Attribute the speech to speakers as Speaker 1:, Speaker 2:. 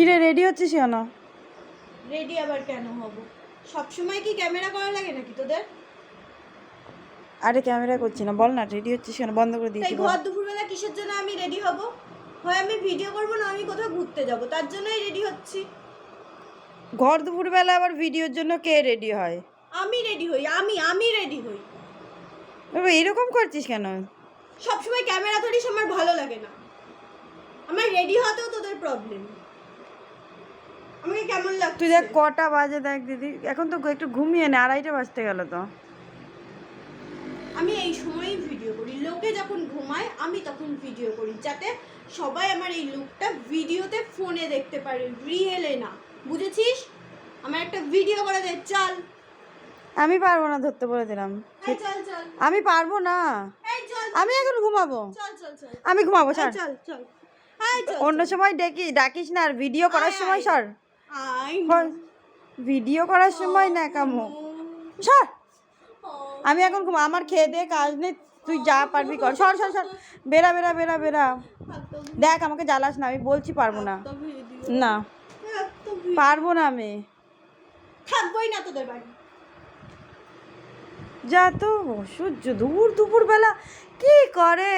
Speaker 1: কিরে রেডি হচ্ছিস কেন?
Speaker 2: রেডি আবার কেন হব? সব সময় কি ক্যামেরা করা লাগে নাকি তোদের?
Speaker 1: আরে ক্যামেরা করছি না বল না রেডি হচ্ছিস কেন? বন্ধ করে দিয়েছি।
Speaker 2: ঘর দুপুরবেলা কিসের জন্য আমি রেডি হব? হয় আমি ভিডিও করব না আমি কোথাও ঘুরতে যাব তার জন্যই রেডি হচ্ছি।
Speaker 1: ঘর দুপুরবেলা আবার ভিডিওর জন্য কে রেডি হয়?
Speaker 2: আমি রেডি হই আমি আমি রেডি হই।
Speaker 1: বাবা এরকম করছিস কেন?
Speaker 2: সবসময় ক্যামেরা ধরিস আমার ভালো লাগে না। আমার রেডি হতেও তোদের প্রবলেম আমাকে কেমন লাগছে?
Speaker 1: তুই দেখ কটা বাজে দেখ দিদি। এখন তো একটু ঘুমিয়ে নে আড়াইটা বাজতে গেল তো।
Speaker 2: আমি এই সময়ই ভিডিও করি। লোকে যখন ঘুমায় আমি তখন ভিডিও করি যাতে সবাই আমার এই লুকটা ভিডিওতে ফোনে দেখতে পারে। রিয়েলে না। বুঝেছিস? আমার একটা ভিডিও করে দে চল।
Speaker 1: আমি পারব না ধরতে বলে দিলাম।
Speaker 2: চল চল।
Speaker 1: আমি পারব না। আমি এখন ঘুমাবো। আমি ঘুমাবো
Speaker 2: চল চল। চল
Speaker 1: অন্য সময় ডেকি ডাকিস না আর ভিডিও করার সময় সর ভিডিও করার সময় না কামো। সর। আমি এখন আমার খেয়ে দে কাজ নেই তুই যা পারবি কর। সর সর সর। বেরা বেরা বেরা বেরা দেখ আমাকে জ্বালাস না আমি বলছি পারব না। না। পারব না আমি।
Speaker 2: থাকবোই না তোদের বাড়ি।
Speaker 1: যা তো সূর্য দুপুর দুপুর বেলা কি করে?